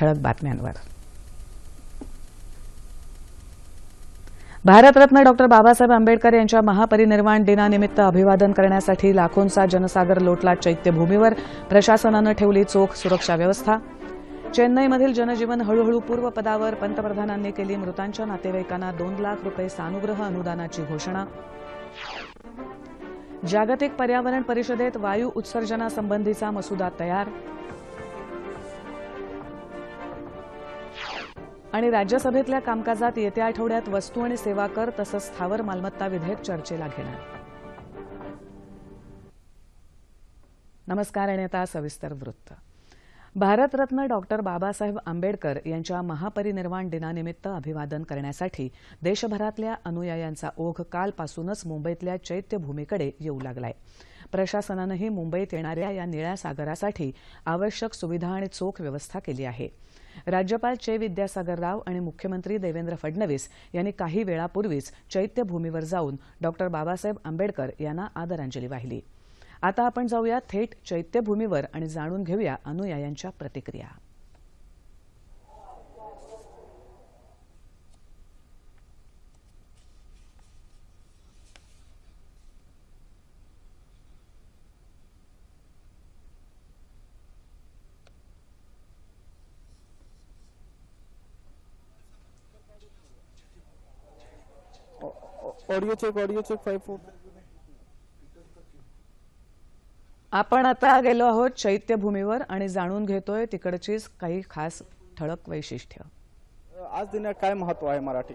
ठळक बातम्यांवर. भारतरत्न डॉक्टर बाबासाहेब आंबेडकर यांच्या महापरिनिर्वाण दिनानिमित्त अभिवादन करण्यासाठी लाखोंचा जनसागर लोटला चैत्यभूमीवर. प्रशासनानं ठेवली चोख सुरक्षा व्यवस्था. चेन्नईमधील जनजीवन हळूहळू पूर्वपदावर. पंतप्रधानांनी केली मृतांच्या नातेवाईकांना दोन लाख रुपये सानुग्रह अनुदानाची घोषणा. जागतिक पर्यावरण परिषदेत वायू उत्सर्जनासंबंधीचा मसुदा तयार. आणि राज्यसभेतल्या कामकाजात येत्या आठवड्यात वस्तू आणि सेवा कर तसंच स्थावर मालमत्ता विधेयक चर्चेला घेणार. नमस्कार आणि आता सविस्तर वृत्त. भारतरत्न डॉक्टर बाबासाहेब आंबेडकर यांच्या महापरिनिर्वाण दिनानिमित्त अभिवादन करण्यासाठी देशभरातल्या अनुयायांचा ओघ कालपासूनच मुंबईतल्या चैत्यभूमीकडे येऊ लागलाय. प्रशासनानंही मुंबईत येणाऱ्या या निळ्या सागरासाठी आवश्यक सुविधा आणि चोख व्यवस्था केली आहे. राज्यपाल चे विद्यासागर राव आणि मुख्यमंत्री देवेंद्र फडणवीस यांनी काही वेळापूर्वीच चैत्यभूमीवर जाऊन डॉक्टर बाबासाहेब आंबेडकर यांना आदरांजली वाहिली. आता आपण जाऊया थेट चैत्यभूमीवर आणि जाणून घेऊया अनुयायांच्या प्रतिक्रिया. Audio check audio check five four आपण आता गेलो आहोत चैत्यभूमीवर आणि जाणून घेतोय तिकडचीच काही खास ठळक वैशिष्ट्य. आज दिनात काय महत्त्व आहे मराठी?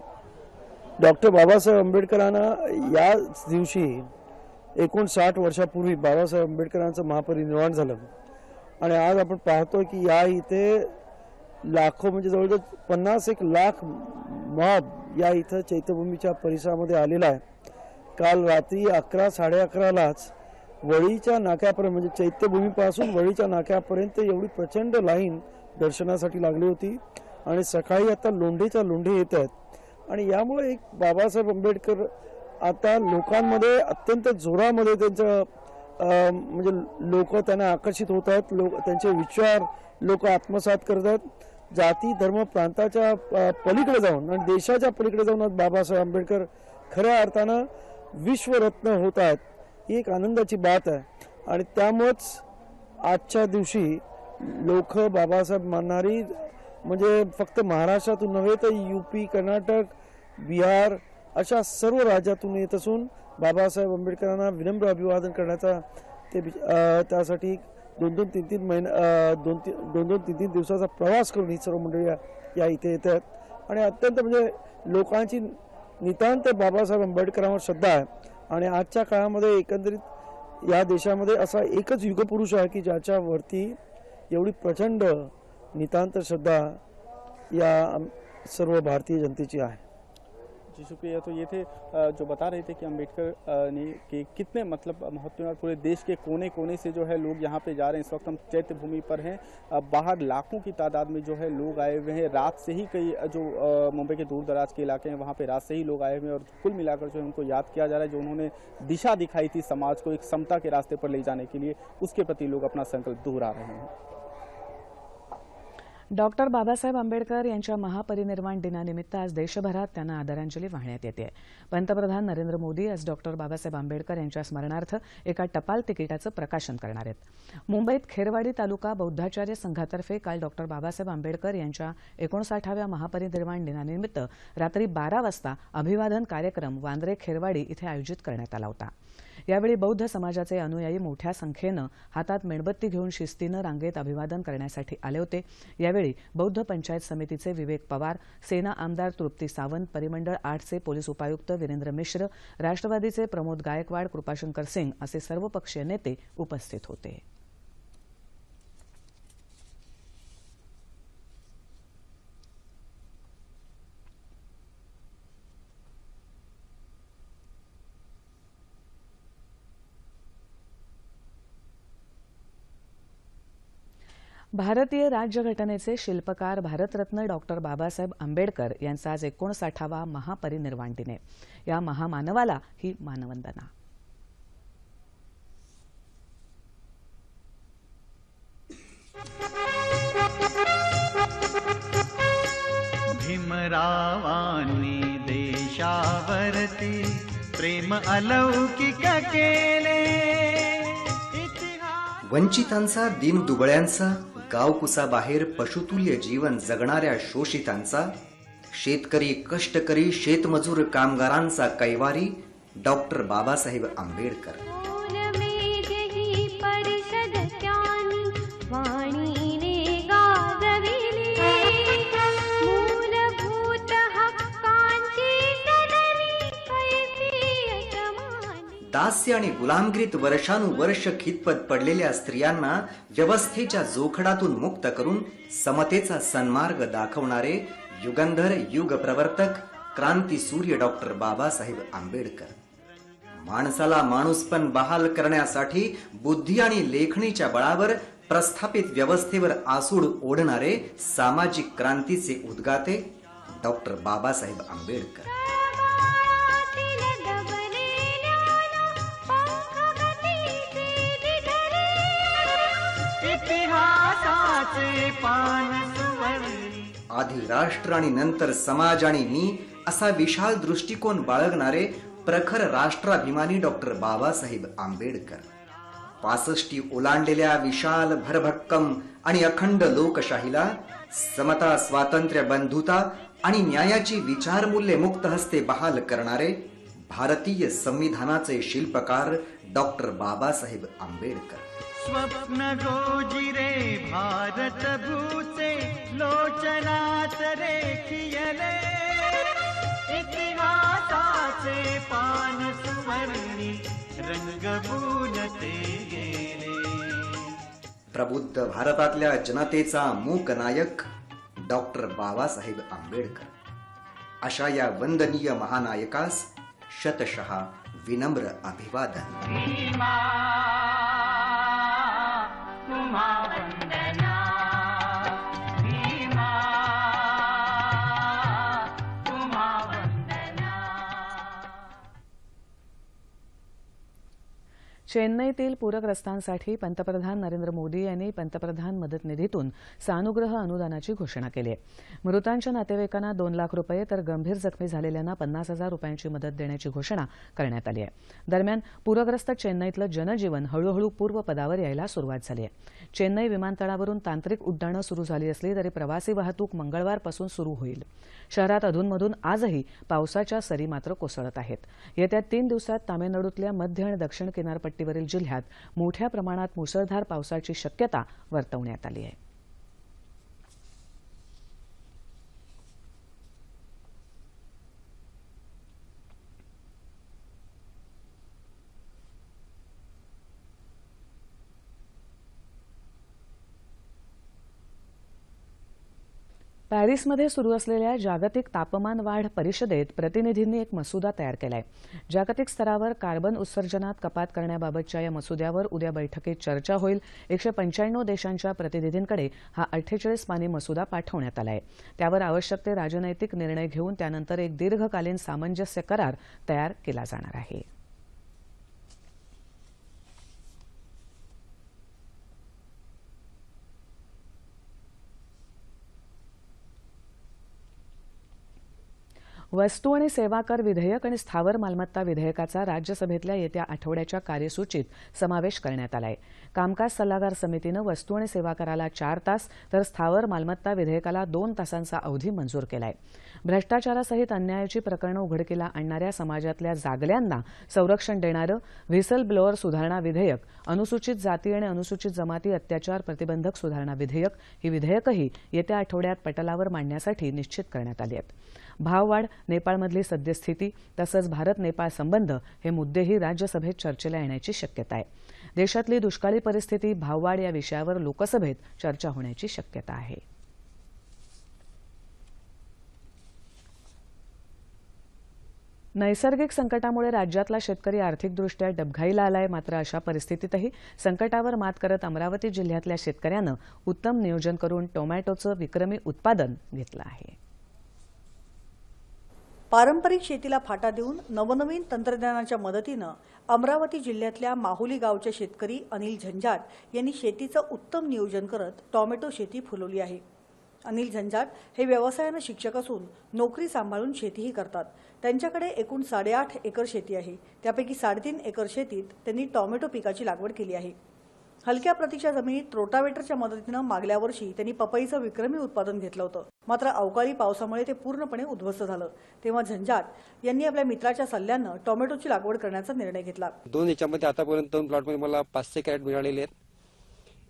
डॉक्टर बाबासाहेब आंबेडकरांना या दिवशी एकोणसाठ वर्षापूर्वी बाबासाहेब आंबेडकरांचं महापरिनिर्वाण झालं. आणि आज आपण पाहतोय की या इथे लाखो म्हणजे जवळजवळ पन्नास एक लाख मॉब या इथं चैत्यभूमीच्या परिसरामध्ये आलेला आहे. काल रात्री अकरा साडे अकरालाच वळीच्या नाक्यापर्यंत म्हणजे चैत्यभूमीपासून वळीच्या नाक्यापर्यंत एवढी प्रचंड लाईन दर्शनासाठी लागली होती. आणि सकाळी आता लोंढेच्या लोंढे येत आहेत. आणि यामुळे एक बाबासाहेब आंबेडकर आता लोकांमध्ये अत्यंत जोरामध्ये त्यांचं म्हणजे लोक त्यांना आकर्षित होत आहेत. लोक त्यांचे विचार लोक आत्मसात करत आहेत. जाती धर्म प्रांताच्या पलीकडे जाऊन आणि देशाच्या पलीकडे जाऊन आज बाबासाहेब आंबेडकर खऱ्या अर्थानं विश्वरत्न होत आहेत ही एक आनंदाची बात आहे. आणि त्यामुळंच आजच्या दिवशी लोक बाबासाहेब मानणारी म्हणजे फक्त महाराष्ट्रातून नव्हे तर युपी कर्नाटक बिहार अशा सर्व राज्यातून येत असून बाबासाहेब आंबेडकरांना विनम्र अभिवादन करण्याचा ते त्यासाठी दोन दोन तीन तीन महिने दोन तीन दोन दोन तीन तीन दिवसाचा प्रवास करून ही सर्व मंडळी या- इथे येत आहेत. आणि अत्यंत म्हणजे लोकांची नितांत बाबासाहेब आंबेडकरांवर श्रद्धा आहे. आणि आजच्या काळामध्ये एकंदरीत या देशामध्ये असा एकच युगपुरुष आहे की ज्याच्यावरती एवढी प्रचंड नितांत श्रद्धा या सर्व भारतीय जनतेची आहे. जी शुक्रिया तो ये थे जो बता रहे थे कि अंबेडकर ने कि कितने मतलब महत्व पूरे देश के कोने कोने से जो है लोग यहाँ पे जा रहे हैं। इस वक्त हम चैत्य भूमि पर हैं। बाहर लाखों की तादाद में जो है लोग आए हुए हैं। रात से ही कई जो मुंबई के दूर दराज के इलाके हैं, वहाँ पे रात से ही लोग आए हुए हैं और कुल मिलाकर जो है उनको याद किया जा रहा है, जो उन्होंने दिशा दिखाई थी समाज को एक समता के रास्ते पर ले जाने के लिए, उसके प्रति लोग अपना संकल्प दोहरा रहे हैं। डॉक्टर बाबासाहेब आंबेडकर यांच्या महापरिनिर्वाण दिनानिमित्त आज देशभरात त्यांना आदरांजली वाहण्यात येते. पंतप्रधान नरेंद्र मोदी आज डॉक्टर बाबासाहेब आंबेडकर यांच्या स्मरणार्थ एका टपाल तिकिटाचं प्रकाशन करणार आहेत. मुंबईत खेरवाडी तालुका बौद्धाचार्य संघातर्फे काल डॉक्टर बाबासाहेब आंबेडकर यांच्या एकोणसाठाव्या महापरिनिर्वाण दिनानिमित्त रात्री बारा वाजता अभिवादन कार्यक्रम वांद्रे खेरवाडी इथे आयोजित करण्यात आला होता. यावेळी बौद्ध समाजाचे अनुयायी मोठ्या संख्येनं हातात मेणबत्ती घेऊन शिस्तीनं रांगेत अभिवादन करण्यासाठी आले होते. यावेळी बौद्ध पंचायत समितीचे विवेक पवार सेना आमदार तृप्ती सावंत परिमंडळ आठचे पोलीस उपायुक्त वीरेंद्र मिश्र राष्ट्रवादीचे प्रमोद गायकवाड कृपाशंकर सिंग असे सर्वपक्षीय नेते उपस्थित होते. भारतीय राज्यघटनेचे शिल्पकार भारतरत्न डॉक्टर बाबासाहेब आंबेडकर यांचा आज एकोणसाठावा महापरिनिर्वाण दिन आहे. या महामानवाला ही मानवंदना. भीमरावांनी देशावरती प्रेम अलौकिक केले. इतिहास वंचितांचा दीनदुबळ्यांचा गावकुसाबाहेर पशुतुल्य जीवन जगणाऱ्या शोषितांचा शेतकरी कष्टकरी शेतमजूर कामगारांचा कैवारी डॉक्टर बाबासाहेब आंबेडकर. दास्य आणि गुलामगिरीत वर्षानुवर्ष खितपत पडलेल्या स्त्रियांना व्यवस्थेच्या जोखडातून मुक्त करून समतेचा सन्मार्ग दाखवणारे युगंधर युग प्रवर्तक क्रांती सूर्य डॉक्टर बाबासाहेब आंबेडकर. माणसाला माणूसपण बहाल करण्यासाठी बुद्धी आणि लेखणीच्या बळावर प्रस्थापित व्यवस्थेवर आसूड ओढणारे सामाजिक क्रांतीचे उद्गाते डॉक्टर बाबासाहेब आंबेडकर. आधी राष्ट्र आणि नंतर समाज आणि मी असा विशाल दृष्टिकोन बाळगणारे प्रखर राष्ट्राभिमानी डॉक्टर बाबासाहेब आंबेडकर. पासष्टी ओलांडलेल्या विशाल भरभक्कम आणि अखंड लोकशाहीला समता स्वातंत्र्य बंधुता आणि न्यायाची विचारमूल्ये मुक्त हस्ते बहाल करणारे भारतीय संविधानाचे शिल्पकार डॉक्टर बाबासाहेब आंबेडकर. स्वप्न गोजिरे भारत भूचे लोचनात रेखियले. इतिहासाचे पान सुवर्णी रंगभून ते गेले. प्रबुद्ध भारतातल्या जनतेचा मूक नायक डॉक्टर बाबासाहेब आंबेडकर. अशा या वंदनीय महानायकास शतशः विनम्र अभिवादन. कुमार चेन्नईतील पूरग्रस्तांसाठी पंतप्रधान नरेंद्र मोदी यांनी पंतप्रधान मदत निधीतून सानुग्रह अनुदानाची घोषणा केली आहे. मृतांच्या नातेवाईकांना दोन लाख रुपये तर गंभीर जखमी झालेल्यांना पन्नास हजार रुपयांची मदत देण्याची घोषणा करण्यात आली आहे. दरम्यान पूरग्रस्त चेन्नईतलं जनजीवन हळूहळू पूर्वपदावर यायला सुरुवात झाली आहे. चेन्नई विमानतळावरून तांत्रिक उड्डाणं सुरू झाली असली तरी प्रवासी वाहतूक मंगळवारपासून सुरू होईल. शहरात अधूनमधून आजही पावसाच्या सरी मात्र कोसळत आहेत. येत्या तीन दिवसात तामिळनाडूतल्या मध्य आणि दक्षिण किनारपट्टी किनारपट्टीवरील जिल्ह्यात मोठ्या प्रमाणात मुसळधार पावसाची शक्यता वर्तवण्यात आली आहे. पॅरिसमध्ये सुरू असलेल्या जागतिक तापमान वाढ परिषदेत प्रतिनिधींनी एक मसुदा तयार केलाय. जागतिक स्तरावर कार्बन उत्सर्जनात कपात करण्याबाबतच्या या मसुद्यावर उद्या बैठकीत चर्चा होईल. एकशे पंच्याण्णव देशांच्या प्रतिनिधींकडे हा अठ्ठेचाळीस पानी मसुदा पाठवण्यात आलाय. त्यावर आवश्यक ते राजनैतिक निर्णय घेऊन त्यानंतर एक दीर्घकालीन सामंजस्य करार तयार केला जाणार आहे. वस्तू आणि सेवा कर विधेयक आणि स्थावर मालमत्ता विधेयकाचा राज्यसभेतल्या येत्या आठवड्याच्या कार्यसूचीत समावेश करण्यात आलाय. कामकाज सल्लागार समितीनं वस्तू आणि सेवा कराला चार तास तर स्थावर मालमत्ता विधेयकाला दोन तासांचा अवधी मंजूर केलाय. भ्रष्टाचारासहित अन्यायाची प्रकरणं उघडकीला आणणाऱ्या समाजातल्या जागल्यांना संरक्षण देणारं व्हिसल ब्लोअर सुधारणा विधेयक अनुसूचित जाती आणि अनुसूचित जमाती अत्याचार प्रतिबंधक सुधारणा विधेयक ही विधेयकही येत्या आठवड्यात पटलावर मांडण्यासाठी निश्चित करण्यात आली आहेत. भाववाढ नेपाळमधली सद्यस्थिती तसंच भारत नेपाळ संबंध हे मुद्देही राज्यसभेत चर्चेला येण्याची शक्यता आहे. देशातली दुष्काळी परिस्थिती भाववाढ या विषयावर लोकसभेत चर्चा होण्याची शक्यता आहे. नैसर्गिक संकटामुळे राज्यातला शेतकरी आर्थिकदृष्ट्या डबघाईला आलाय. मात्र अशा परिस्थितीतही संकटावर मात करत अमरावती जिल्ह्यातल्या शेतकऱ्यानं उत्तम नियोजन करून टोमॅटोचं विक्रमी उत्पादन घेतलं आहे. पारंपरिक शेतीला फाटा देऊन नवनवीन तंत्रज्ञानाच्या मदतीनं अमरावती जिल्ह्यातल्या माहुली गावचे शेतकरी अनिल झंजाट यांनी शेतीचं उत्तम नियोजन करत टॉमॅटो शेती फुलवली आहे. अनिल झंजाट हे व्यवसायानं शिक्षक असून नोकरी सांभाळून शेतीही करतात. त्यांच्याकडे एकूण साडेआठ एकर शेती आहे. त्यापैकी साडेतीन एकर शेतीत त्यांनी टॉमॅटो पिकाची लागवड केली आहे. हलक्या प्रतीच्या जमिनीत रोटावेटरच्या मदतीनं मागल्या वर्षी त्यांनी पपईचं विक्रमी उत्पादन घेतलं होतं. मात्र अवकाळी पावसामुळे ते पूर्णपणे उद्ध्वस्त झालं. तेव्हा झंजाट यांनी आपल्या मित्राच्या सल्ल्यानं टोमॅटोची लागवड करण्याचा निर्णय घेतला. दोन याच्यामध्ये आतापर्यंत दोन प्लॉटमध्ये मला पाचशे कॅरेट मिळालेले आहेत.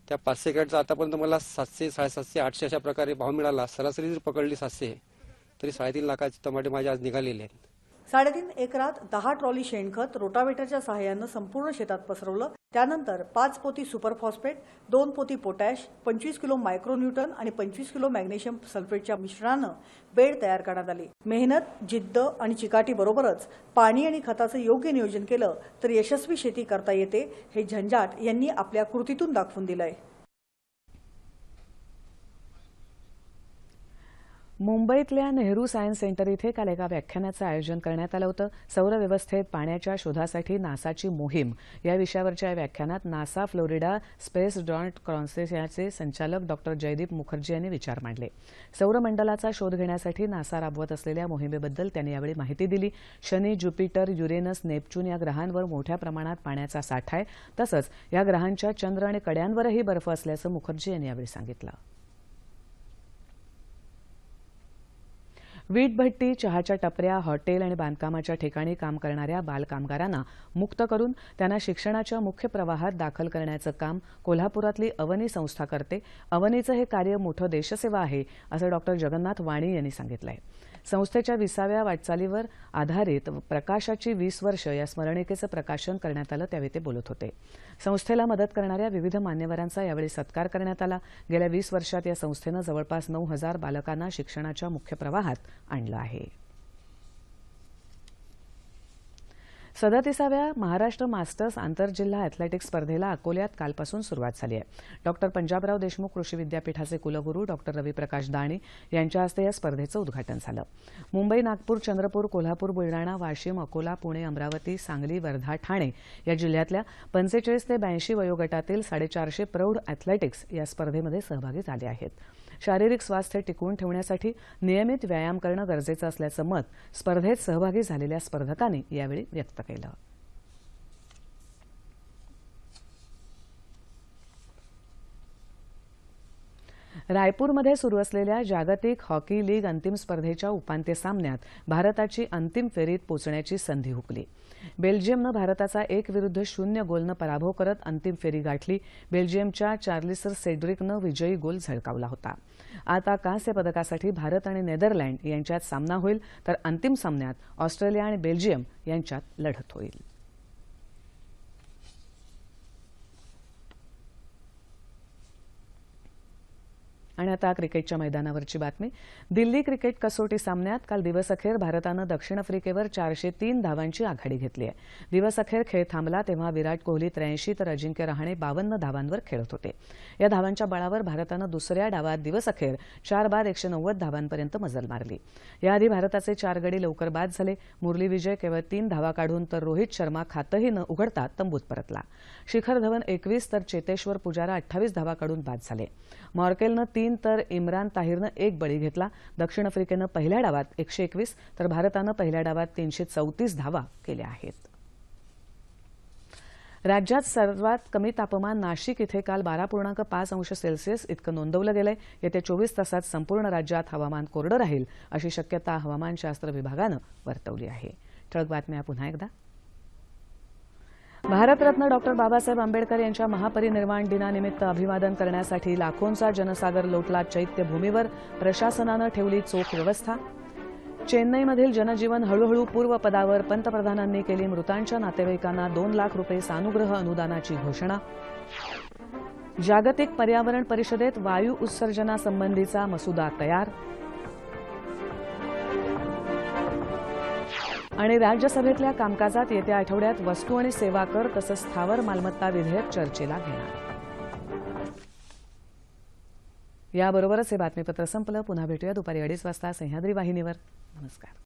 त्या पाचशे कॅरेटचा आतापर्यंत मला सातशे साडेसातशे आठशे अशा प्रकारे भाव मिळाला. सरासरी जर पकडली सातशे तरी साडेतीन लाखाचे टमाटे माझे आज निघालेले आहेत. साडेतीन एकरात दहा ट्रॉली शेणखत रोटावेटरच्या सहाय्यानं संपूर्ण शेतात पसरवलं. त्यानंतर पाच पोती सुपर फॉस्फेट दोन पोती पोटॅश पंचवीस किलो मायक्रोन्यूटन आणि पंचवीस किलो मॅग्नेशियम सल्फेटच्या मिश्रणानं बेड तयार करण्यात आली. मेहनत जिद्द आणि चिकाटी बरोबरच पाणी आणि खताचं योग्य नियोजन केलं तर यशस्वी शेती करता येते हे झंजाट यांनी आपल्या कृतीतून दाखवून दिलंय. मुंबईतल्या नेहरू सायन्स सेंटर इथे काल एका व्याख्यानाचं आयोजन करण्यात आलं होतं. सौरव्यवस्थेत पाण्याच्या शोधासाठी नासाची मोहीम. या विषयावरच्या या व्याख्यानात नासा फ्लोरिडा स्पेस डॉट कॉन्सेसियाचे संचालक डॉक्टर जयदीप मुखर्जी यांनी विचार मांडले. सौरमंडलाचा शोध घेण्यासाठी नासा राबवत असलेल्या मोहिमेबद्दल त्यांनी यावेळी माहिती दिली. शनी ज्युपिटर युरेनस नेपच्यून या ग्रहांवर मोठ्या प्रमाणात पाण्याचा साठा आहे. तसंच या ग्रहांच्या चंद्र आणि कड्यांवरही बर्फ असल्याचं मुखर्जी यांनी यावेळी सांगितलं. वीटभट्टी चहाच्या टपऱ्या हॉटेल आणि बांधकामाच्या ठिकाणी काम करणाऱ्या बालकामगारांना मुक्त करून त्यांना शिक्षणाच्या मुख्य प्रवाहात दाखल करण्याचं काम कोल्हापुरातली अवनी संस्था करते अवनीचं हे कार्य मोठं देशसेवा आहे असं डॉक्टर जगन्नाथ वाणी यांनी सांगितलंय. संस्थेच्या विसाव्या वाटचालीवर आधारित प्रकाशाची वीस वर्ष या स्मरणिकेचं प्रकाशन करण्यात आलं त्यावेळी ते बोलत होते. संस्थेला मदत करणाऱ्या विविध मान्यवरांचा यावेळी सत्कार करण्यात आला. गेल्या वीस वर्षात या संस्थेनं जवळपास नऊ हजार बालकांना शिक्षणाच्या मुख्य प्रवाहात आणलं आहे. सदतीसाव्या महाराष्ट्र मास्टर्स आंतरजिल्हा अॅथलेटिक्स स्पर्धेला अकोल्यात कालपासून सुरुवात झाली आहे. डॉक्टर पंजाबराव देशमुख कृषी विद्यापीठाचे कुलगुरू डॉक्टर रविप्रकाश दाणे यांच्या हस्ते या स्पर्धेचं उद्घाटन झालं. मुंबई नागपूर चंद्रपूर कोल्हापूर बुलडाणा वाशिम अकोला पुणे अमरावती सांगली वर्धा ठाणे या जिल्ह्यातल्या पंचेचाळीस ते ब्याऐंशी वयोगटातील साडेचारशे प्रौढ अॅथलेटिक्स या स्पर्धेमध्ये सहभागी झाले आहेत. शारीरिक स्वास्थ्य टिकवून ठेवण्यासाठी नियमित व्यायाम करणं गरजेचं असल्याचं मत स्पर्धेत सहभागी झालेल्या स्पर्धकांनी यावेळी व्यक्त केलं. रायपूरमध्ये सुरू असलेल्या जागतिक हॉकी लीग अंतिम स्पर्धेच्या उपांत्य सामन्यात भारताची अंतिम फेरीत पोचण्याची संधी हुकली. बेल्जियमनं भारताचा एक विरुद्ध शून्य गोलनं पराभव करत अंतिम फेरी गाठली. बेल्जियमच्या चार्लिसर सेड्रिकनं विजयी गोल झळकावला होता. आता कांस्य पदकासाठी भारत आणि नेदरलँड यांच्यात सामना होईल तर अंतिम सामन्यात ऑस्ट्रेलिया आणि बेल्जियम यांच्यात लढत होईल. आणि आता क्रिकेटच्या मैदानावरची बातमी. दिल्ली क्रिकेट कसोटी सामन्यात काल दिवसअखेर भारतानं दक्षिण आफ्रिकेवर चारशे तीन धावांची आघाडी घेतली आहे. दिवसअखेर खेळ थांबला तेव्हा विराट कोहली त्र्याऐंशी तर अजिंक्य रहाणे बावन्न धावांवर खेळत होते. या धावांच्या बळावर भारतानं दुसऱ्या डावात दिवसअखेर चार बाद एकशे नव्वद धावांपर्यंत मजल मारली. याआधी भारताचे चार गडी लवकर बाद झाले. मुरली विजय केवळ तीन धावा काढून तर रोहित शर्मा खातंही न उघडता तंबूत परतला. शिखर धवन एकवीस तर चेतेश्वर पुजारा अठ्ठावीस धावा काढून बाद झाले. मॉर्केलनं तीन तर इम्रान ताहिरनं एक बळी घेतला. दक्षिण आफ्रिकेनं पहिल्या डावात एकशे एकवीस तर भारतानं पहिल्या डावात तीनशे चौतीस धावा केल्या आहेत. राज्यात सर्वात कमी तापमान नाशिक इथे काल बारा पूर्णांक पाच अंश सेल्सिअस इतकं नोंदवलं गेलंय. येत्या चोवीस तासात संपूर्ण राज्यात हवामान कोरडं राहील अशी शक्यता हवामानशास्त्र विभागानं वर्तवली आहे. ठळक बातम्या पुन्हा एकदा. भारतरत्न डॉक्टर बाबासाहेब आंबेडकर यांच्या महापरिनिर्वाण दिनानिमित्त अभिवादन करण्यासाठी लाखोंचा जनसागर लोटला चैत्यभूमीवर प्रशासनानं ठेवली चोख व्यवस्था. चेन्नईमधील जनजीवन हळूहळू पूर्वपदावर पंतप्रधानांनी केली मृतांच्या नातेवाईकांना दोन लाख रुपये सानुग्रह अनुदानाची घोषणा. जागतिक पर्यावरण परिषदेत वायू उत्सर्जनासंबंधीचा मसुदा तयार. आणि राज्यसभेतल्या कामकाजात येत्या आठवड्यात वस्तू आणि सेवा कर तसंच स्थावर मालमत्ता विधेयक चर्चेला घेणार. याबरोबरच हे बातमीपत्र संपलं. पुन्हा भेटूया दुपारी अडीच वाजता. सह्याद्री वाहिनीवर. नमस्कार.